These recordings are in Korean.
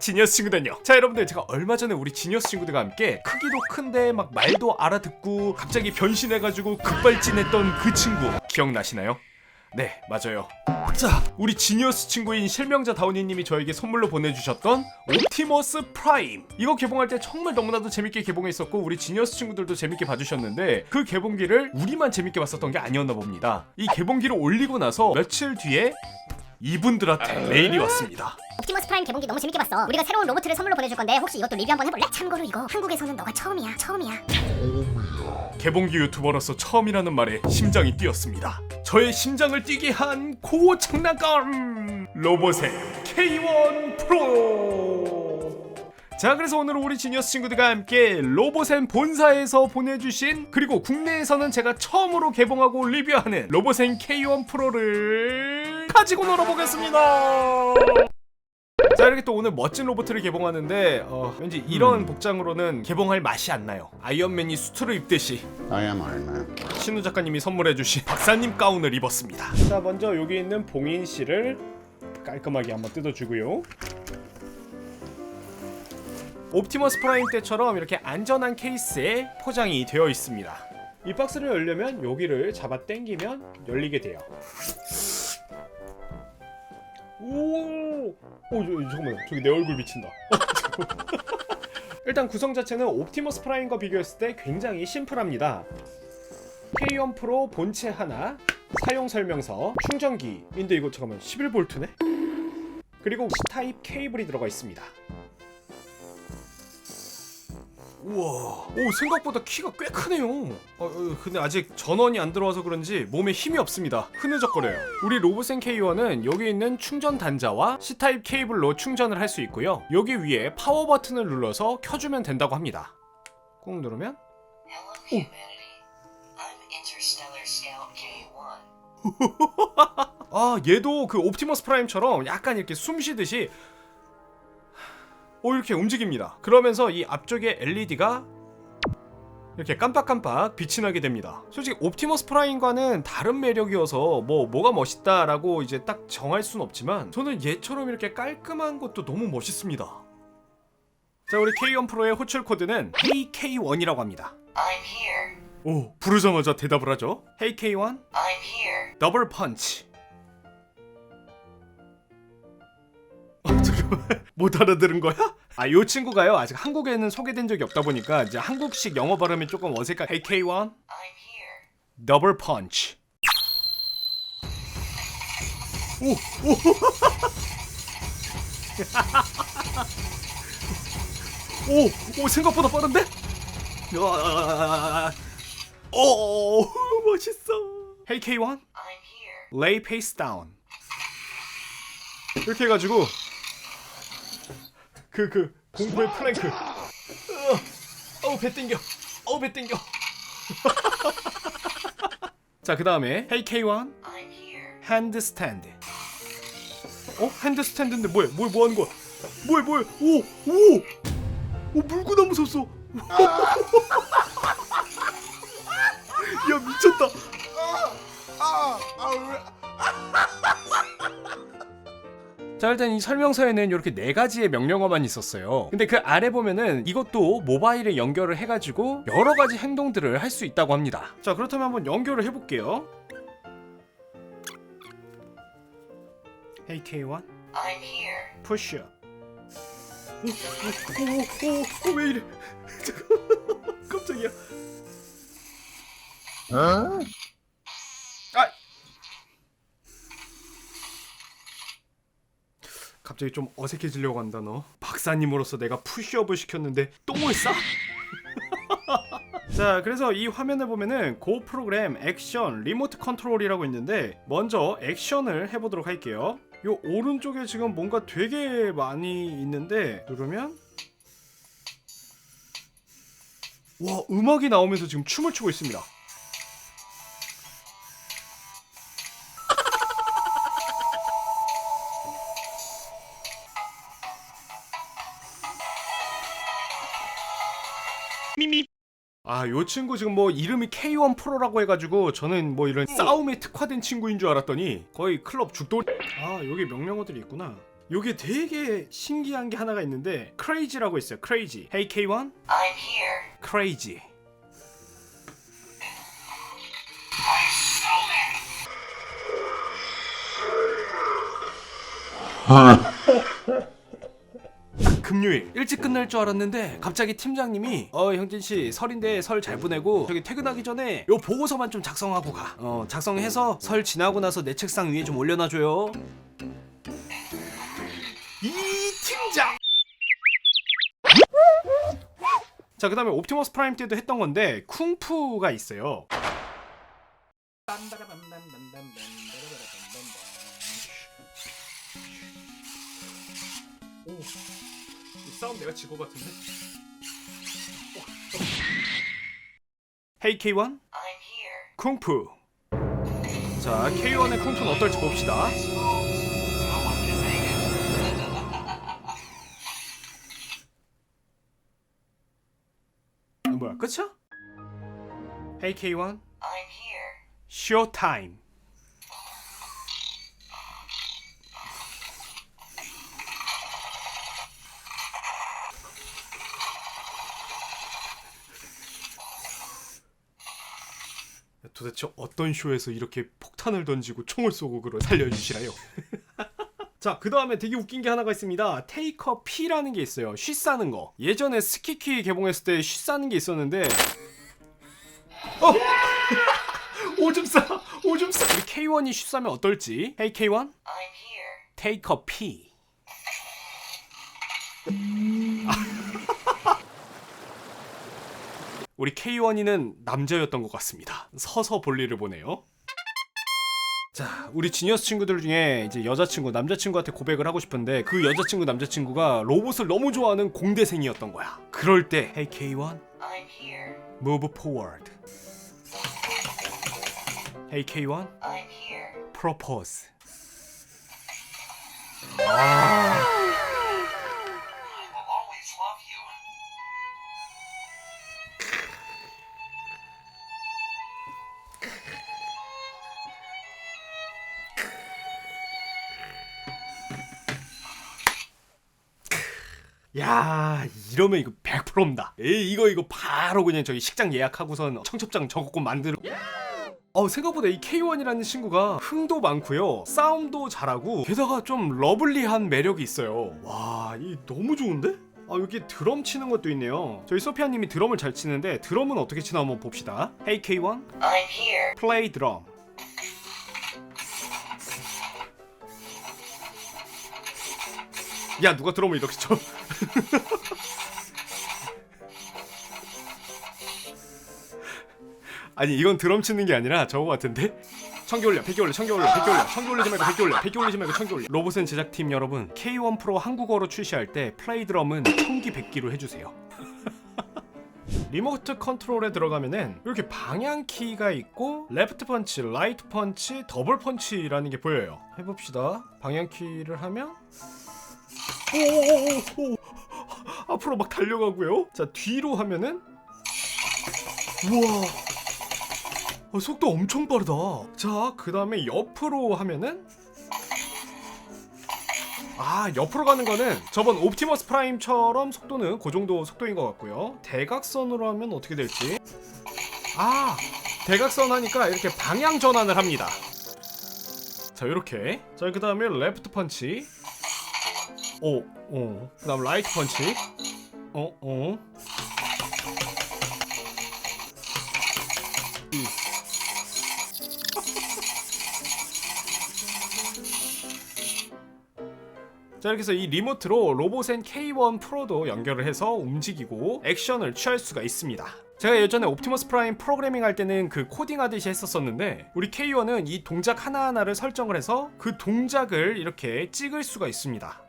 지니어스 친구들요. 자 여러분들 제가 얼마 전에 우리 지니어스 친구들과 함께 크기도 큰데 막 말도 알아듣고 갑자기 변신해가지고 급발진했던 그 친구 기억나시나요? 네 맞아요. 자 우리 지니어스 친구인 실명자 다운이님이 저에게 선물로 보내주셨던 옵티머스 프라임 이거 개봉할 때 정말 너무나도 재밌게 개봉했었고 우리 지니어스 친구들도 재밌게 봐주셨는데 그 개봉기를 우리만 재밌게 봤었던 게 아니었나 봅니다. 이 개봉기를 올리고 나서 며칠 뒤에 이분들한테 메일이 왔습니다. 프라임 개봉기 너무 재밌게 봤어. 우리가 새로운 로봇을 선물로 보내줄 건데 혹시 이것도 리뷰 한번 해볼래? 참고로 이거 한국에서는 너가 처음이야. 처음이야. 개봉기 유튜버로서 처음이라는 말에 심장이 뛰었습니다. 저의 심장을 뛰게 한 고장난감 로봇의 K1 프로. 자 그래서 오늘 우리 지니어스 친구들과 함께 로봇엔 본사에서 보내주신 그리고 국내에서는 제가 처음으로 개봉하고 리뷰하는 로봇엔 K1 프로를 가지고 놀아보겠습니다. 자 이렇게 또 오늘 멋진 로봇을 개봉하는데 어, 왠지 이런 복장으로는 개봉할 맛이 안 나요. 아이언맨이 수트를 입듯이 I am Iron Man. 신우 작가님이 선물해주신 박사님 가운을 입었습니다. 자 먼저 여기 있는 봉인 씨를 깔끔하게 한번 뜯어주고요. 옵티머스 프라임 때처럼 이렇게 안전한 케이스에 포장이 되어 있습니다. 이 박스를 열려면 여기를 잡아 당기면 열리게 돼요. 오, 오, 저, 잠깐만, 저기 내 얼굴 비친다. 일단 구성 자체는 옵티머스 프라임과 비교했을 때 굉장히 심플합니다. K1 프로 본체 하나, 사용 설명서, 충전기인데 이거 잠깐만 11V네? 그리고 C타입 케이블이 들어가 있습니다. 우와, 오 생각보다 키가 꽤 크네요. 어, 어, 근데 아직 전원이 안 들어와서 그런지 몸에 힘이 없습니다. 흐느적거려요. 우리 로봇생 K1은 여기 있는 충전 단자와 C타입 케이블로 충전을 할 수 있고요. 여기 위에 파워 버튼을 눌러서 켜주면 된다고 합니다. 꾹 누르면 K1. 아 얘도 그 옵티머스 프라임처럼 약간 이렇게 숨 쉬듯이 오 이렇게 움직입니다. 그러면서 이 앞쪽에 LED가 이렇게 깜빡깜빡 빛이 나게 됩니다. 솔직히 옵티머스 프라임과는 다른 매력이어서 뭐 뭐가 멋있다라고 이제 딱 정할 순 없지만 저는 얘처럼 이렇게 깔끔한 것도 너무 멋있습니다. 자 우리 K1 프로의 호출 코드는 HeyK1이라고 합니다. I'm here. 오 부르자마자 대답을 하죠. HeyK1 I'm here. 더블 펀치. 어, 잠깐만 못 알아들은 거야? 아, 요 친구가요 아직 한국에는 소개된 적이 없다 보니까 이제 한국식 영어 발음이 조금 어색한 AK1 I'm here. 더블 펀치. 오, 오, 오, 오 생각보다 빠른데? 야, 오, 멋있어. Hey K1, I'm here. lay face down. 이렇게 해 가지고 그 그 공포의 플랭크. 으, 어우 배 땡겨. 어우 배 땡겨. 자, 그 다음에 Hey K1 I'm here. 핸드 스탠드. 어? 핸드 스탠드인데 뭐야? 뭐야? 뭐 하는 거야? 뭐야? 뭐야? 오! 오! 오 물구나무 섰어. 야 미쳤다. 자 일단 이 설명서에는 이렇게 네 가지의 명령어만 있었어요. 근데 그 아래 보면은 이것도 모바일에 연결을 해가지고 여러 가지 행동들을 할 수 있다고 합니다. 자 그렇다면 한번 연결을 해볼게요. Hey K1, I'm here. push up. 오오오오왜 이래? 잠깐 깜짝이야. 아 갑자기 좀 어색해지려고 한다 너. 박사님으로서 내가 푸시업을 시켰는데 똥을 싸? 자 그래서 이 화면을 보면은 고 프로그램 액션 리모트 컨트롤이라고 있는데 먼저 액션을 해보도록 할게요. 요 오른쪽에 지금 뭔가 되게 많이 있는데 누르면 와 음악이 나오면서 지금 춤을 추고 있습니다 아, 요 친구 지금 뭐 이름이 K1 프로라고 해가지고 저는 뭐 이런 싸움에 특화된 친구인 줄 알았더니 거의 클럽 죽돌. 아, 여기 명령어들이 있구나. 요게 되게 신기한 게 하나가 있는데 크레이지라고 있어요. 크레이지. Hey K1, I'm here. 크레이지. 금요일 일찍 끝날 줄 알았는데 갑자기 팀장님이 어 형진 씨 설인데 설 잘 보내고 저기 퇴근하기 전에 요 보고서만 좀 작성하고 가. 어 작성해서 설 지나고 나서 내 책상 위에 좀 올려놔줘요. 이 팀장. 자 그다음에 옵티머스 프라임 때도 했던 건데 쿵푸가 있어요. 오, 싸움 내가 질 것 같은데? 헤이 K1 I'm here. 쿵푸. 자 K1의 쿵푸는 어떨지 봅시다. 아, 뭐야 끝이야? 헤이 K1 I'm here. 쇼 타임. 도대체 어떤 쇼에서 이렇게 폭탄을 던지고 총을 쏘고 그걸 살려주시나요? 자, 그 다음에 되게 웃긴 게 하나가 있습니다. 테이커 P라는 게 있어요. 쉬 싸는 거. 예전에 스키키 개봉했을 때 쉬 싸는 게 있었는데, 어! 오줌 싸! 오줌 싸! 우리 K1이 쉬 싸면 어떨지? Hey K1? I'm here. 테이커 P. 우리 K1이는 남자였던 것 같습니다. 서서 볼일을 보네요. 자, 우리 지니어스 친구들 중에 이제 여자친구, 남자친구한테 고백을 하고 싶은데 그 여자친구, 남자친구가 로봇을 너무 좋아하는 공대생이었던 거야. 그럴 때, Hey K1, I'm here. move forward. Hey K1, I'm here. propose. I 야 이러면 이거 100%입니다. 에이 이거 이거 바로 그냥 저기 식장 예약하고선 청첩장 저것고 만들어. 어 생각보다 이 K1이라는 친구가 흥도 많고요. 싸움도 잘하고 게다가 좀 러블리한 매력이 있어요. 와 이 너무 좋은데? 아 여기 드럼 치는 것도 있네요. 저희 소피아님이 드럼을 잘 치는데 드럼은 어떻게 치나 한번 봅시다. Hey K1 I'm here. 플레 야 누가 드럼을 이렇게 쳐 아니 이건 드럼 치는 게 아니라 저거 같은데 청기 올려, 백기 올려, 청기 올려, 백기 올려, 청기 올리지 말고 백기 올려, 백기 올리지 말고 청기 올려. 로봇은 제작팀 여러분, K1 프로 한국어로 출시할 때 플레이 드럼은 청기 백기로 해주세요. 리모트 컨트롤에 들어가면은 이렇게 방향 키가 있고 레프트 펀치, 라이트 펀치, 더블 펀치라는 게 보여요. 해봅시다. 방향 키를 하면 오오오 오 앞으로 막 달려가고요. 자 뒤로 하면은 우와 어, 속도 엄청 빠르다. 자, 그 다음에 옆으로 하면은 아, 옆으로 가는 거는 저번 옵티머스 프라임처럼 속도는 그 정도 속도인 것 같고요. 대각선으로 하면 어떻게 될지. 아, 대각선 하니까 이렇게 방향 전환을 합니다. 자, 이렇게. 자, 그 다음에 레프트 펀치. 오, 오. 그 다음 라이트 펀치. 어, 어. 자 이렇게 해서 이 리모트로 로봇엔 K1 프로도 연결을 해서 움직이고 액션을 취할 수가 있습니다. 제가 예전에 옵티머스 프라임 프로그래밍 할 때는 그 코딩 하듯이 했었었는데 우리 K1은 이 동작 하나하나를 설정을 해서 그 동작을 이렇게 찍을 수가 있습니다.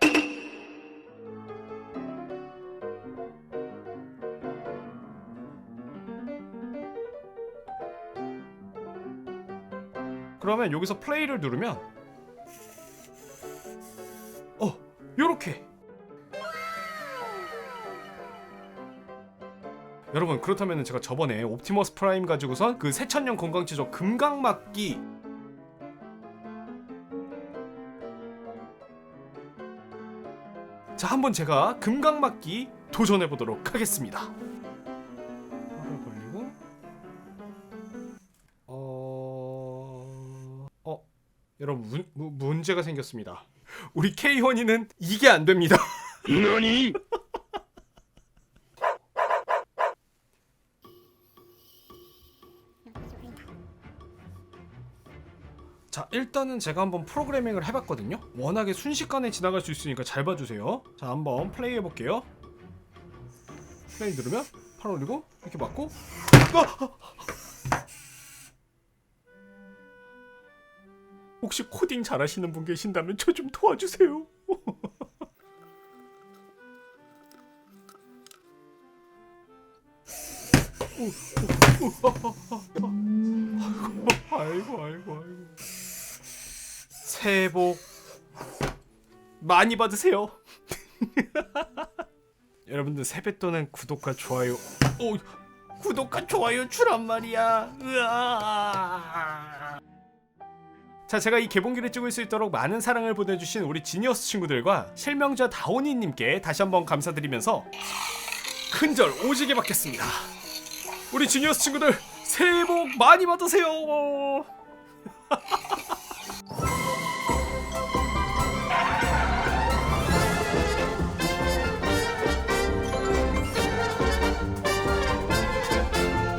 그러면 여기서 플레이를 누르면 어, 요렇게. 여러분 그렇다면 제가 저번에 옵티머스 프라임 가지고선 그 새천년 건강지조 금강막기 한번 제가 금강맞기 도전해 보도록 하겠습니다. 여러분 문, 무- 문제가 생겼습니다. 우리 K1이는 이게 안 됩니다. 너니? 자 일단은 제가 한번 프로그래밍을 해봤거든요 워낙에 순식간에 지나갈 수 있으니까 잘 봐주세요 자 한번 플레이 해볼게요 플레이 누르면 팔 올리고 이렇게 맞고 아! 혹시 코딩 잘하시는 분 계신다면 저 좀 도와주세요. 아이고 아이고 아이고. 새해 복 많이 받으세요. 여러분들 세뱃돈은 구독과 좋아요. 오 구독과 좋아요 주란 말이야. 으아 자 제가 이 개봉기를 찍을 수 있도록 많은 사랑을 보내주신 우리 지니어스 친구들과 실명자 다오니님께 다시 한번 감사드리면서 큰절 오지게 받겠습니다. 우리 지니어스 친구들 새해 복 많이 받으세요